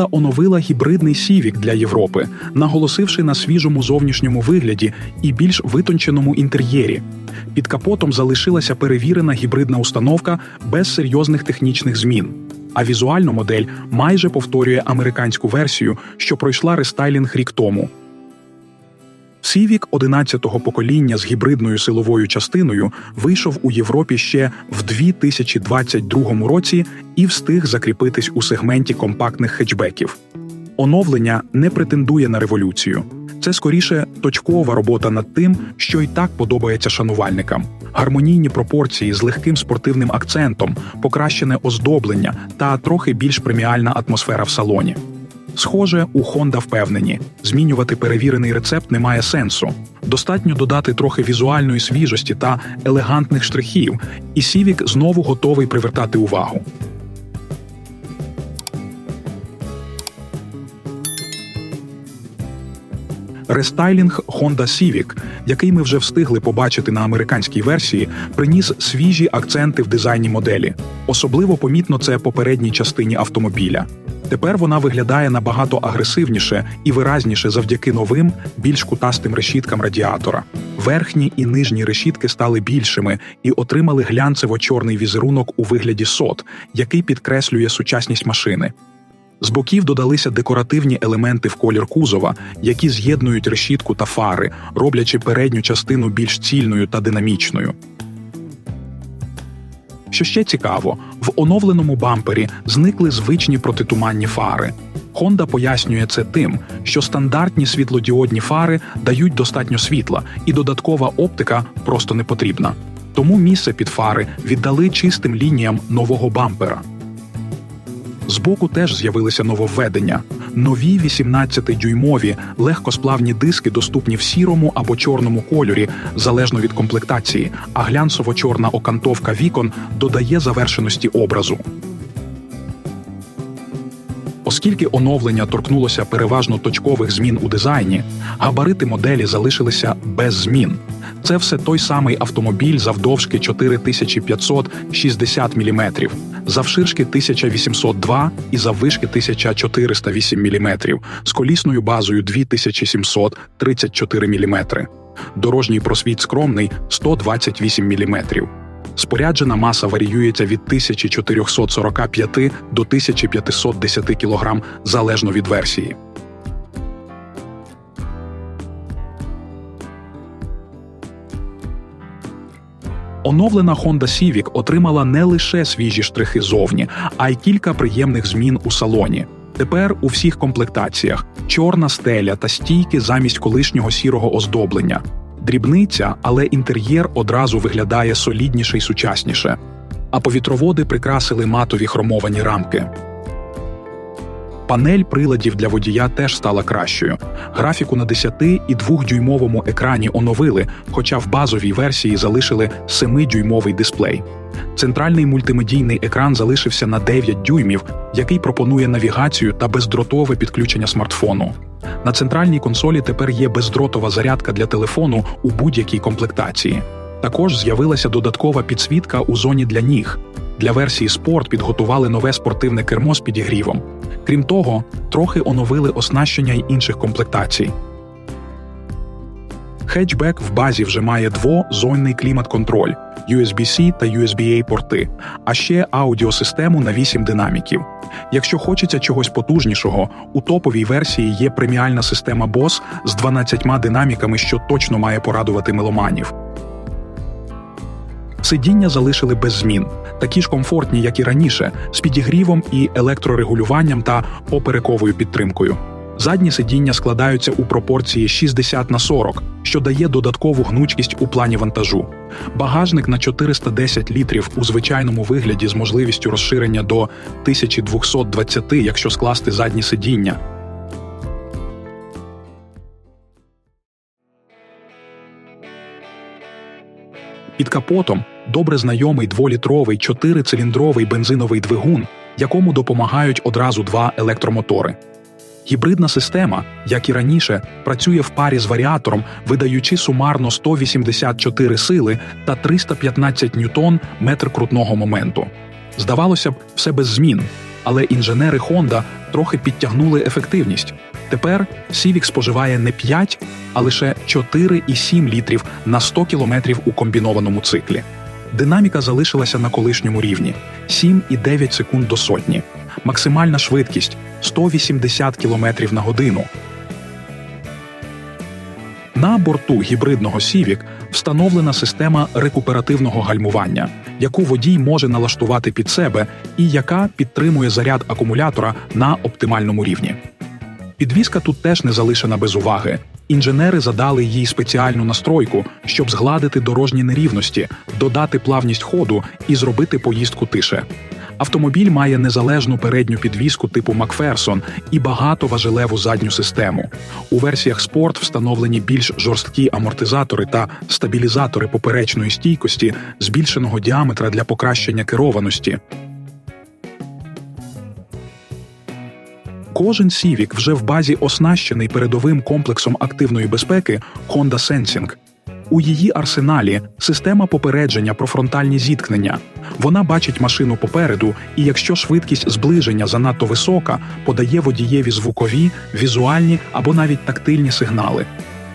Honda оновила гібридний Civic для Європи, наголосивши на свіжому зовнішньому вигляді і більш витонченому інтер'єрі. Під капотом залишилася перевірена гібридна установка без серйозних технічних змін. А візуально модель майже повторює американську версію, що пройшла рестайлінг рік тому. Civic 11-го покоління з гібридною силовою частиною вийшов у Європі ще в 2022 році і встиг закріпитись у сегменті компактних хетчбеків. Оновлення не претендує на революцію. Це скоріше точкова робота над тим, що й так подобається шанувальникам. Гармонійні пропорції з легким спортивним акцентом, покращене оздоблення та трохи більш преміальна атмосфера в салоні. Схоже, у Honda впевнені, змінювати перевірений рецепт немає сенсу. Достатньо додати трохи візуальної свіжості та елегантних штрихів, і Civic знову готовий привертати увагу. Рестайлінг Honda Civic, який ми вже встигли побачити на американській версії, приніс свіжі акценти в дизайні моделі. Особливо помітно це попередній частині автомобіля. Тепер вона виглядає набагато агресивніше і виразніше завдяки новим, більш кутастим решіткам радіатора. Верхні і нижні решітки стали більшими і отримали глянцево-чорний візерунок у вигляді сот, який підкреслює сучасність машини. З боків додалися декоративні елементи в колір кузова, які з'єднують решітку та фари, роблячи передню частину більш цільною та динамічною. Що ще цікаво, в оновленому бампері зникли звичні протитуманні фари. Honda пояснює це тим, що стандартні світлодіодні фари дають достатньо світла, і додаткова оптика просто не потрібна. Тому місце під фари віддали чистим лініям нового бампера. Збоку теж з'явилися нововведення. Нові 18-дюймові легкосплавні диски доступні в сірому або чорному кольорі, залежно від комплектації, а глянцево-чорна окантовка вікон додає завершеності образу. Оскільки оновлення торкнулося переважно точкових змін у дизайні, габарити моделі залишилися без змін. Це все той самий автомобіль завдовжки 4560 мм, завширшки 1802 і заввишки 1408 мм, з колісною базою 2734 мм. Дорожній просвіт скромний 128 мм. Споряджена маса варіюється від 1445 до 1510 кг залежно від версії. Оновлена Honda Civic отримала не лише свіжі штрихи зовні, а й кілька приємних змін у салоні. Тепер у всіх комплектаціях чорна стеля та стійки замість колишнього сірого оздоблення. Дрібниця, але інтер'єр одразу виглядає солідніше й сучасніше. А повітроводи прикрасили матові хромовані рамки. Панель приладів для водія теж стала кращою. Графіку на 10 і 2-дюймовому екрані оновили, хоча в базовій версії залишили 7-дюймовий дисплей. Центральний мультимедійний екран залишився на 9 дюймів, який пропонує навігацію та бездротове підключення смартфону. На центральній консолі тепер є бездротова зарядка для телефону у будь-якій комплектації. Також з'явилася додаткова підсвітка у зоні для ніг. Для версії спорт підготували нове спортивне кермо з підігрівом. Крім того, трохи оновили оснащення й інших комплектацій. Хетчбек в базі вже має двозонний клімат-контроль, USB-C та USB-A порти, а ще аудіосистему на 8 динаміків. Якщо хочеться чогось потужнішого, у топовій версії є преміальна система BOSE з 12 динаміками, що точно має порадувати меломанів. Сидіння залишили без змін, такі ж комфортні, як і раніше, з підігрівом і електрорегулюванням та поперековою підтримкою. Задні сидіння складаються у пропорції 60 на 40, що дає додаткову гнучкість у плані вантажу. Багажник на 410 літрів у звичайному вигляді з можливістю розширення до 1220, якщо скласти задні сидіння. Під капотом добре знайомий дволітровий чотирициліндровий бензиновий двигун, якому допомагають одразу два електромотори. Гібридна система, як і раніше, працює в парі з варіатором, видаючи сумарно 184 сили та 315 ньютон метр крутного моменту. Здавалося б, все без змін. але інженери Honda трохи підтягнули ефективність. Тепер Civic споживає не 5, а лише 4,7 літрів на 100 кілометрів у комбінованому циклі. Динаміка залишилася на колишньому рівні 7,9 секунд до сотні. Максимальна швидкість 180 км на годину. На борту гібридного Civic встановлена система рекуперативного гальмування, яку водій може налаштувати під себе і яка підтримує заряд акумулятора на оптимальному рівні. Підвізка тут теж не залишена без уваги. Інженери задали їй спеціальну настройку, щоб згладити дорожні нерівності, додати плавність ходу і зробити поїздку тише. Автомобіль має незалежну передню підвіску типу Макферсон і багатоважелеву задню систему. У версіях спорт встановлені більш жорсткі амортизатори та стабілізатори поперечної стійкості збільшеного діаметра для покращення керованості. Кожен Civic вже в базі оснащений передовим комплексом активної безпеки Honda Sensing. У її арсеналі система попередження про фронтальні зіткнення. Вона бачить машину попереду, і якщо швидкість зближення занадто висока, подає водієві звукові, візуальні або навіть тактильні сигнали.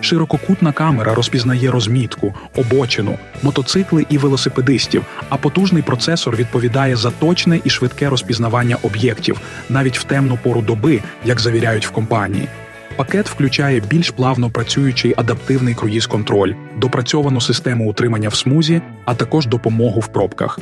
Ширококутна камера розпізнає розмітку, обочину, мотоцикли і велосипедистів, а потужний процесор відповідає за точне і швидке розпізнавання об'єктів, навіть в темну пору доби, як завіряють в компанії. Пакет включає більш плавно працюючий адаптивний круїз-контроль, допрацьовану систему утримання в смузі, а також допомогу в пробках.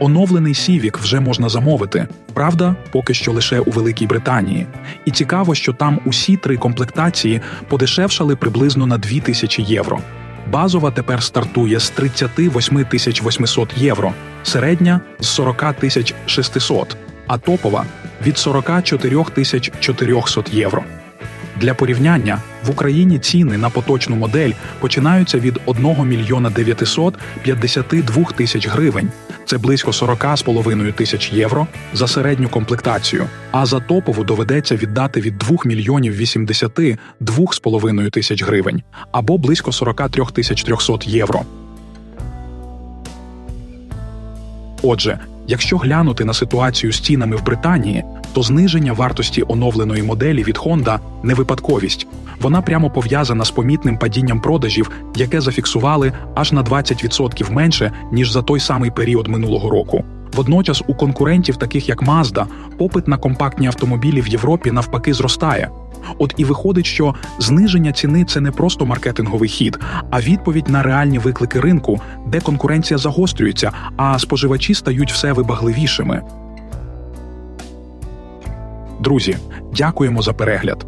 Оновлений Civic вже можна замовити. Правда, поки що лише у Великій Британії. І цікаво, що там усі три комплектації подешевшали приблизно на 2 тисячі євро. Базова тепер стартує з 38 тисяч 800 євро, середня з 40 тисяч 600, а топова від 44 тисяч 400 євро. Для порівняння в Україні ціни на поточну модель починаються від 1 мільйона 952 тисяч гривень. Це близько 40,5 тисяч євро за середню комплектацію. А за топову доведеться віддати від 2 мільйонів 82,5 тисяч гривень або близько 43 тисяч 300 євро. Отже, якщо глянути на ситуацію з цінами в Британії, то зниження вартості оновленої моделі від Honda – не випадковість. Вона прямо пов'язана з помітним падінням продажів, яке зафіксували аж на 20% менше ніж за той самий період минулого року. Водночас у конкурентів, таких як Mazda, попит на компактні автомобілі в Європі навпаки зростає. От і виходить, що зниження ціни це не просто маркетинговий хід, а відповідь на реальні виклики ринку, де конкуренція загострюється, а споживачі стають все вибагливішими. Друзі, дякуємо за перегляд.